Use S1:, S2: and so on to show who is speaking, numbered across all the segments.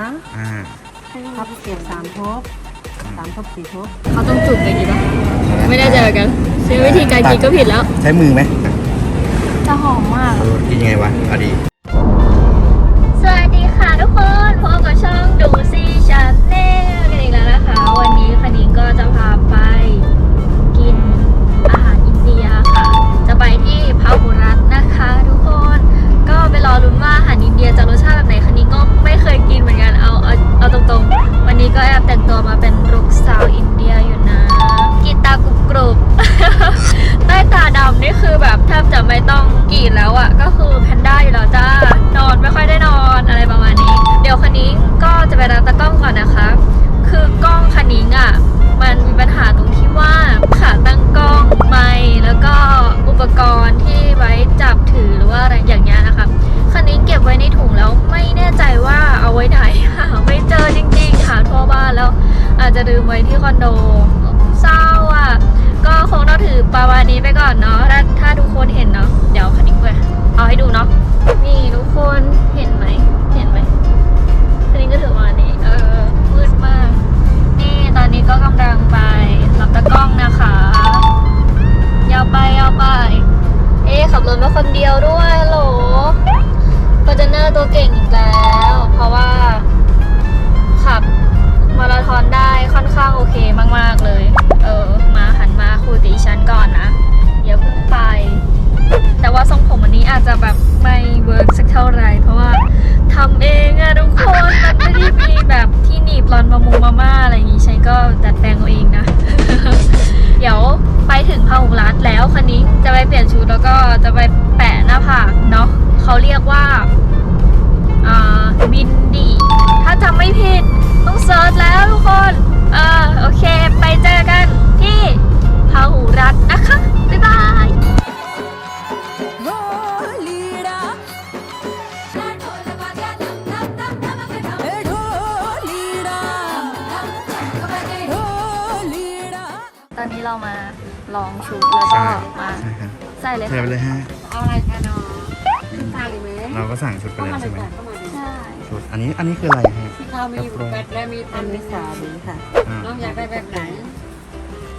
S1: นะ
S2: อ่า
S1: พับเก็บสามทบสามทบสี่ทบ
S3: เขาต้องจุ่มไปกี่ปะไม่แน่ใจเหมือนกันใช้วิธีการกินก็ผิดแล้ว
S2: ใช้มือไหม
S3: จะหอมมาก
S2: เออกินยังไงวะเอาดี
S3: สวัสดีค่ะทุกคนพบกับช่องดูซี อาจจะลืมไว้ที่คอนโดเศร้าอะ ก็คงต้องถือประมาณนี้ไปก่อนเนาะถ้าถ้าทุกคนเห็นเนาะเดี๋ยวคันนี้ไปเอาให้ดูเนาะนี่ทุกคนเห็นไหมเห็นไหมคันนี้ก็ถือ เนาะเขาเรียกว่าอ่าบินดี ถ้าจำไม่ผิดต้องเซิร์ชแล้วทุกคนเออโอเค ไปเจอกันที่พาหุรัตน์นะคะ บ๊ายบายตอนนี้เรามาลองชุดแล้วก็มา
S2: ใช่ครับ
S3: ใส่เลย
S2: ใส่
S3: ค่ะ
S2: ไปเลยฮะ
S1: เอาอะไรกันเนาะทาน เลยไหม
S2: เราก็สั่งชุดไป
S1: เข้า
S2: แล้ว
S1: มาเล
S2: ใช่
S1: ย
S2: ไหม
S1: ก่อนเข้ามาเลย
S3: ใช่
S2: ชุดอันนี้อันนี้คืออะไรฮะ
S1: ข้าวมีแบตและมีตันมีสาดีค่ะ
S2: อ่า
S1: น้องอยากได้แบบไหน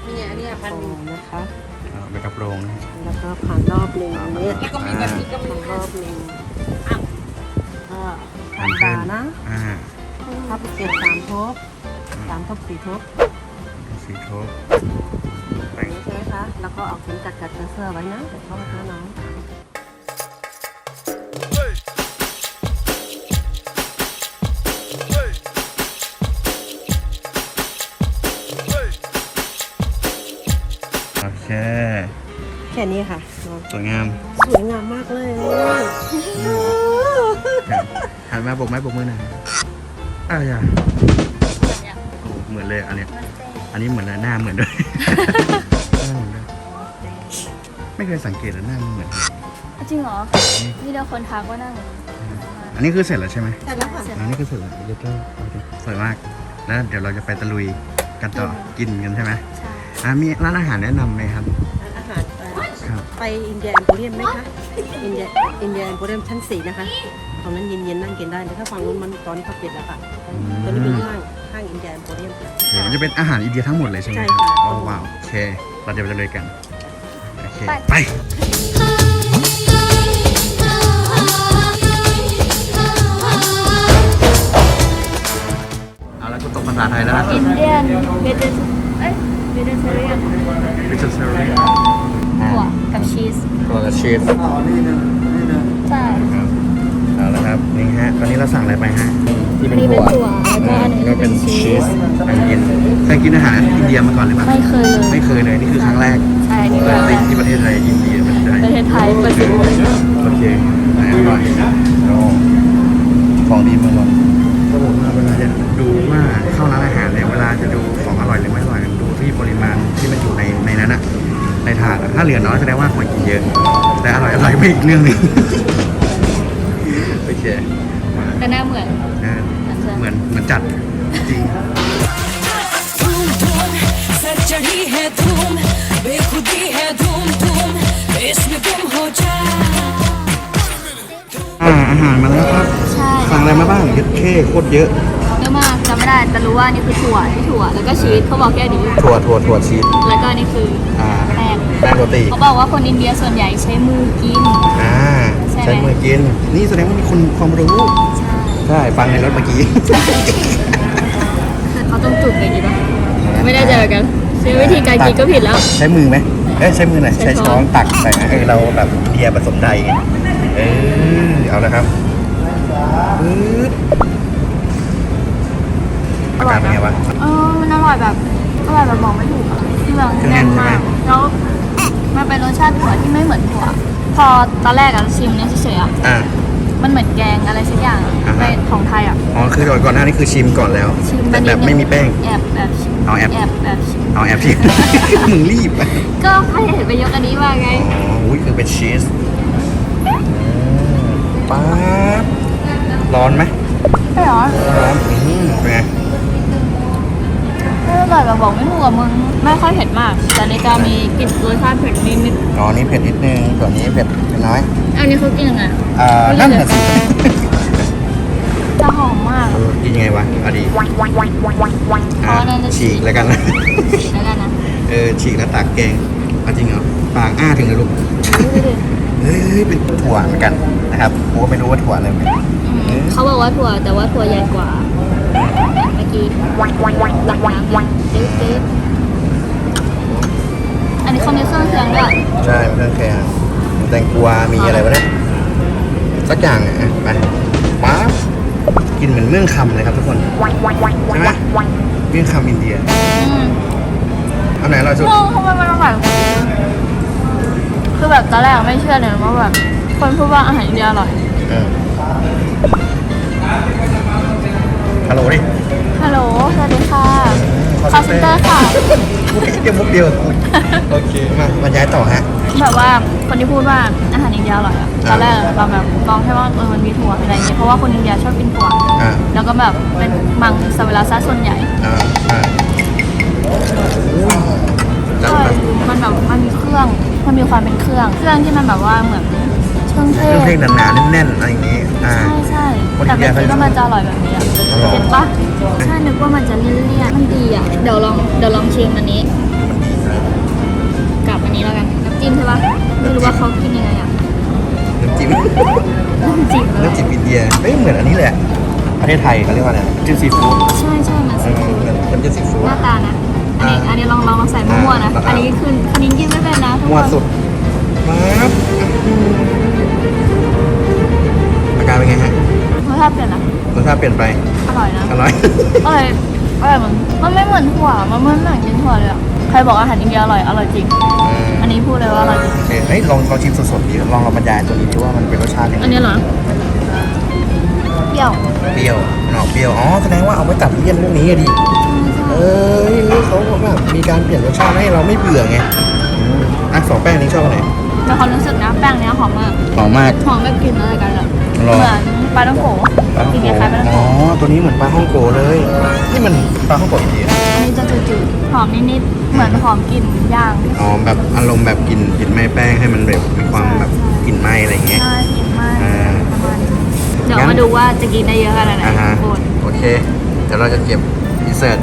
S1: นี่อันนี้พันหนึ่งนะคะ
S2: เอาไปกระโปรงนะฮะ
S1: แล้วก็ผ่านรอบหนึ่งอันนี้
S2: แล้วก็มีแบบนี้ก็มี
S1: ผ่านรอบหนึ่งก็ผ่านตานะ
S2: อ่า
S1: พับเก็บสามทบสามทบสี่ทบ
S2: สีโทบ
S1: อย่างนี้ใช่ไหมคะ แล้วก็เอาเข็มจัดกัดเสื้อไว้นะเดี๋ยวเข้ามาหาน้อง
S2: เค
S1: แค่นี้ค่ะ
S2: สวยงาม
S1: สวยงามมากเลย
S2: ครับหันมาโบกไม้โบกมือหน่อยอ้าวอย่าโอ้เหมือนเลยอันเนี้ยอันนี้เหมือนเลยหน้าเหมือนด้วย หน้าเหมือนด้วยไม่เคยสังเกตเลยหน้ามันเหมือน
S3: จริงเหรอนี่เราคนทักว่านั่ง
S2: อันนี้คือเสร็จแล้วใช่ไหม
S1: ใช่แล้วค่ะ
S2: อันนี้คือเสร็จแล้วเดี๋ยวก็สวยมากแล้วเดี๋ยวเราจะไปตะลุยกันต่อกินกันใช่ไหม
S3: ใช่
S2: อะมีร้านอาหารแนะนำไหมครับ
S1: อาหารเอ่อ
S2: ครับ
S1: ไปอินเดียแอมโพเรียมไหมคะอินเดียอินเดียแอมโพเรียมชั้นสี่นะคะตรงนั้นเย็นๆนั่งกินได้เลยถ้าฝั่งนู้นมันตอนนี้เขาปิดแล้วค่ะตอนนี้เป็นห้างห้างอินเดียแอมโพเรียมค่ะ
S2: เดี๋ยวมันจะเป็นอาหารอินเดียทั้งหมดเลยใช่ไหม
S1: ใช่ค่ะ
S2: โอ้ว้าวโอเคเราเดี๋ยวไปเลยกันโอเค
S3: ไป
S2: ไปเอาแล้วกูตกภาษาไทยแล้วนะ
S3: อินเดียนเวเจนเอ้ยเวเจนเทเรียน
S2: วิ จิตรเซอรี่
S3: ถั่วกับชีส
S2: ตัวกับชีส
S3: ใช่
S2: ครับเอาละครับนี่ฮะตอนนี้เราสั่งอะไรไปฮะที่
S3: อันนี้เป็นถั่วแล้วก็อันนี้
S2: ก็
S3: เป็
S2: เป็น
S3: นชี
S2: ชี
S3: ส
S2: สอันกินเคยกินอาหารอินเดียมาก่อนหรือเปล่า
S3: ไม่เคยเลย
S2: ไม่เคยเลยนี่คือครั้งแรก
S3: ใช่นี่
S2: เปิ
S3: คือ
S2: ด
S3: อะไร
S2: ที่ประเทศไทยอินเดียประเทศไทย
S3: ประเทศไทยเปิดสิ
S2: โอเคไหนอร่อยโอ้ของดีเมาก่อนก็บอกว่าเวลาจะดูว่าเข้าร้านอาหารเนี่ยเวลาจะดูของอร่อยหรือไม่อร่อยดู ที่ปริมาณที่มันอยู่ในในนั้นอะในถาดอะถ้าเหลือน้อยแสดงว่าควรกินเยอะ แต่อร่อยอร่อยไม่อีกเรื่องหนึง โอเคมา
S3: แต่หน้าเหมือน
S2: นะเหมือนเหมือนจัดจริง
S4: धूम धूम सर चढ़ी है धूम बेखुदी है धूम धूम इसमें गुम हो जा
S2: อ่าอาหารมาแล้วครับ
S3: ใช่
S2: สั่งอะไรมาบ้างเยอะเข้โคตรเยอะ
S3: เยอะมากจำไม่ได้แต่รู้ว่านี่คือถั่วที่ถั่ว แล้วก็ชีสเขาบอกแค่นี้
S2: ถั่วถั่วถั่วชีส
S3: แล้วก็นี่คือ
S2: อ่า
S3: แป้ง
S2: แป้งโรตี
S3: เขาบอกว่าคนอินเดียส่วนใหญ่ใช้มือกิน
S2: อ่า
S3: ใช่ไหม
S2: ใช้มือกิน นี่แสดงว่ามีคนความรู้
S3: ใช่
S2: ใช่ฟังในรถเมื่อกี้
S3: เขาต้องจุดไปกินปะไม่ได้เจอกันใช้วิธีการกินก็ผิดแล้ว
S2: ใช้มือไหมเอ้ยใช้มือหน่อย
S3: ใช้
S2: ใช้
S3: ช้
S2: ช้
S3: อ
S2: อนนตักใส่นะเออเราแบบอินเดียผสมไทยไงเออเอาละครับปึ๊บ อาการเป็นไงวะ
S3: เออมันอร่อยแบบอร่อยแบบบอกไม่ถูกอะที่แบบ
S2: คือแน่
S3: แน่
S2: น
S3: น
S2: ใช่ไหม
S3: มากแล้วมันเป็นรสชาติถั่วที่ไม่เหมือนถั่ว พอตอนแรกอะชิมเนี่ยเฉยๆอะ
S2: อ่า
S3: มันเหมือนแกงอะไรสักอย่างอะ
S2: อ่าฮะ
S3: ในของไทยอะ
S2: อ๋อคือก่อนก่อนหน้านี้คือชิมก่อนแล้ว
S3: ชิม
S2: แต่
S3: นิด
S2: แบบ
S3: นึง
S2: ไม่มีแป้ง
S3: แอบแบบชิม
S2: เอาแอบ
S3: แอบแบบชิม
S2: เอาแอบชิม มึงรีบอะ
S3: ก็ไม่เห็นไปยกอันนี้มาไง
S2: อ๋ออุ้ยคือเป็นชีสอืมป๊าบร้อนไหม
S3: ใช่เหรอ
S2: ร้อนอืมเป็นไง
S3: ไม่อ ร่อยแบบบอกไม่ถูกอะมึงไม่ค่อยเผ็ดมาก แต่ในจะมีกลิ่นรสชาติเผ็ดนิด
S2: อ๋อนี่เผ็ดนิดนึงส่วนนี้เผ็ดน้อย
S3: ๆอันนี้เขากินยังไงอะ
S2: อ่านั่นน่ะสิ
S3: จะหอมมาก
S2: เออกินยังไงวะเอาดี
S3: เพราะว่านั่นจะ
S2: ฉีกแล้วกันนะ
S3: แล้วกันนะ
S2: เออฉีกแล้วตักแกงเอาจริงเหรอปากอ้าถึงเลยลูกเฮ้ยเฮ้ยเป็นถั่วเหมือนกันนะครับกูก็ไม่รู้ว่าถั่วอะไรเหมือนกัน
S3: อืมเขาบอกว่าถั่วแต่ว่าถั่วใหญ่กว่า เมื่อกี้ตักน้ำดิ๊ดดิ๊ดอันนี้เขามีเครื่องเคียงด้วย
S2: ใช่เครื่องแกงแตงกวามีอะไรวะเนี่ยสักอย่างอะอะไปป๊าบกินเหมือนเมี่ยงคำเลยครับทุกคน ใช่ไหมเมี่ยงคำอินเดีย
S3: อืม
S2: เอาไหนอร่อยสุด
S3: งงทำไมมันอร่อยคือแบบตอนแรกไม่เชื่อเลยว่าแบบคนพูดว่าอาหารอินเดียอร่อย
S2: เออฮัลโหล ดิ
S3: ฮัลโหล สวัสดีค่ะคาเซนเตอร์ค่ะ
S2: มุกเดียวมุกเดียวโอเคมาบรรยายต่อฮะ
S3: แบบว่าคนที่พูดว่าอาหารอินเดียอร่อยอะตอนแรกเราแบบมองแค่ว่าเออมันมีถั่วมีอะไรอย่างเงี้ย เพราะว่าคนอินเดียชอบกินถั่ว
S2: อ่า
S3: แล้วก็แบบเป็นมังสวิรัติซะส่วนใหญ่
S2: อ่าอ่าจัง
S3: ใช่
S2: แบบ
S3: มันแบบมันมีเครื่อง มันมีความเป็นเครื่อง เครื่องที่มันแบบว่าเหมือน เครื่องเท
S2: เครื่อง
S3: ศ
S2: เทศหนาๆแน่นๆอะไรอย่างงี้อ่า
S3: ใช่ใช่
S2: คน
S3: แต่
S2: อินเดี
S3: ไม่
S2: ย
S3: คิดว่ามันจะอร่อยแบบนี้อะ
S2: อร่อย
S3: เห็นปะใช่นึกว่ามันจะเลี่ยนๆมันดีอะเดี๋ยวลองเดี๋ยวลองชิมอันนี้ กับอันนี้แล้วกันน้ำจิ้มใช่ปะไม่รู้ว่าเขากินยังไงอะ
S2: น้ำจิ้ม
S3: น้ำจิ้มอะไร
S2: น้ำจิ้มอินเดียเอ้ยเหมือนอันนี้แหละประเทศไทยเขาเรียกว่าอะไรน้ำจิ้มซีฟู้ด
S3: ใช่ใช่มัน
S2: เอ
S3: สี
S2: อเหมือนน้ำจิ้มซีฟู้
S3: ห
S2: ด
S3: น้าตานะอันนี้
S2: อ่า
S3: อันนี้ลองลองลองใส่มั่วๆนะ
S2: อ่า
S3: อันนี้คืออันนี้กินไม่เป็นนะทุก
S2: มั่ว
S3: คน
S2: สุด ครับอาการเป็นไงฮะ
S3: รสชาติเปลี่ยนนะ
S2: รสชาติเปลี่ยนไป
S3: อร่อยนะ
S2: อร่อย
S3: อร่อย อร่อยเหมือนมันไม่เหมือนถั่ว มันไม่เหมือนกินถั่วเลยอะใครบอกอาหารอินเดียอร่อย อร่อยจริง อันนี้พูดเลยว่าอร่อยจริง
S2: โอเคเฮ้ยลองลองชิมสดๆดิลองเราบรรยายตัวนี้ดิว่ามันเป็นรสชาติยังไง
S3: อันนี้เหรอ เปรี้ยว
S2: เปรี้ยวมันออกเปรี้ยว อ๋อ แสดงว่าเอาไว้ตัดเลี่ยนพวกนี้อะดิ เออนี่เขาแบบมีการเปลี่ยนรสชาติให้เราไม่เบื่อไงอืมอะสองแป้งนี้ชอบอันไหน
S3: ในความรู้สึกนะแป้งเนี้ยหอมมาก
S2: หอมมาก
S3: หอมแบบกลิ่นอะไรกันอะ
S2: หรอ
S3: เหมือนปลาต้องโกะ
S2: ปลาท่
S3: ก
S2: อง
S3: ลิ่น
S2: โก
S3: คล้ายๆปลาต้อง
S2: อ๋อ
S3: โกะ
S2: ตัวนี้เหมือนปลาฮ่องโกเลย นี่มันปลาฮ่องโกอินเดีย
S3: อันนี้จะจืดๆหอมนิดๆเหมือนหอมกลิ่นย่าง
S2: อ๋อแบบอารมณ์แบบกลิ่นกลิ่นไหม้แป้งให้มันแบบมีความแบบกลิ่นไหม้อะไรอย่างเงี้ย
S3: ใช่กลิ่นมาก
S2: อ่า
S3: ประมาณนี้เดี๋ยว
S2: งั้น
S3: มาดูว่าจะกินได้เยอะขนาดไหน
S2: อ่าฮะ
S3: ทุกคน
S2: โอเค เดี๋ยวเราจะเก็บอินเสิร์ต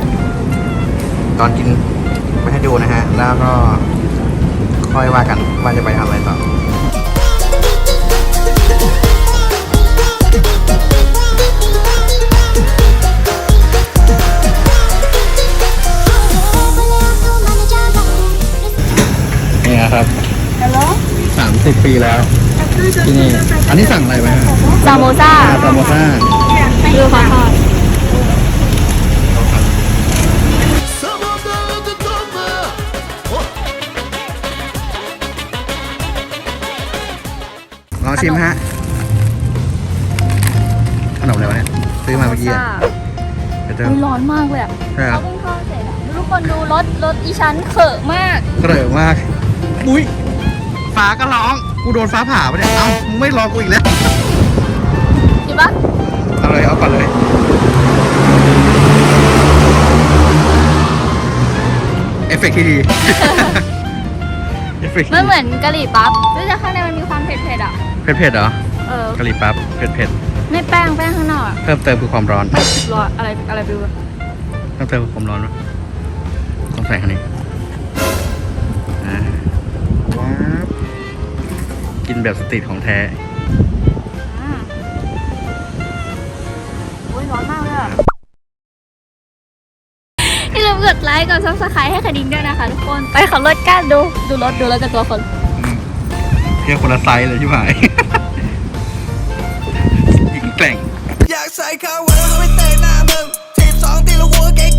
S2: ตอนกินมาให้ดูนะฮะ แล้วก็ ค่อยว่ากันว่าจะไปทำอะไรต่อนี่ครับ
S3: ฮัลโหล
S2: สามสิบปีแล้วที่นี่ อันนี้สั่งอะไรไหมฮะ
S3: ซาโมซ่า
S2: อ่าซาโมซ่า
S3: ดูขอทอด
S2: ชิมฮะขนมอะไรวะเนี่ยซื้อมาเมื่อกี้อะเดี๋ยวจะ
S3: อุ๊ยร้อนมากเลยอะ
S2: ใช่ค
S3: เขา
S2: รับ
S3: เพิ่งทอดเสร็จอะทุกคนดูรถรถอีชั้นเขอะมาก
S2: เกลือมากอุ้ยฟ้าก็ร้องกูโดนฟ้าผ่าปะเนี่ยเอ้ามึงไม่รอกูอีกแล้ว
S3: กินปะ
S2: เอาเลยเอาก่อนเลย เอฟเฟกต์ที่ดี เอฟเฟกต์ที่
S3: มัน
S2: ดี
S3: เหมือนกะหรี่ปั๊บแต่ข้างในมันมีความเผ็ดๆอะ
S2: เผ็ดๆเหรอ
S3: เออ
S2: กะหรี่ปั๊บเผ็ด
S3: ไม่แป้งแป้งข้างนอกอะ
S2: เพิ่มเติมคือความร้อน
S3: รออะไรอะไรไปดู
S2: เพิ่มเติมคือความร้อนวะต้องใส่คันนี้อ่าว้าวกินแบบสตรีทของแท้
S3: อืมโอ้ยร้อนมากเลยอะอย่าลืมกดไลค์กดซับสไครต์ให้คดิงด้วยนะคะทุกคน ไปขับรถกันดูดูรถดูรถกับตัวคน
S2: แค่คนละไซส์เลยใช่ไหมหญิงแกล่ง
S5: อยากใส่ข้าวเวอร์ไปเตะหน้ามึงทีสองตีลูกหัวเก่ง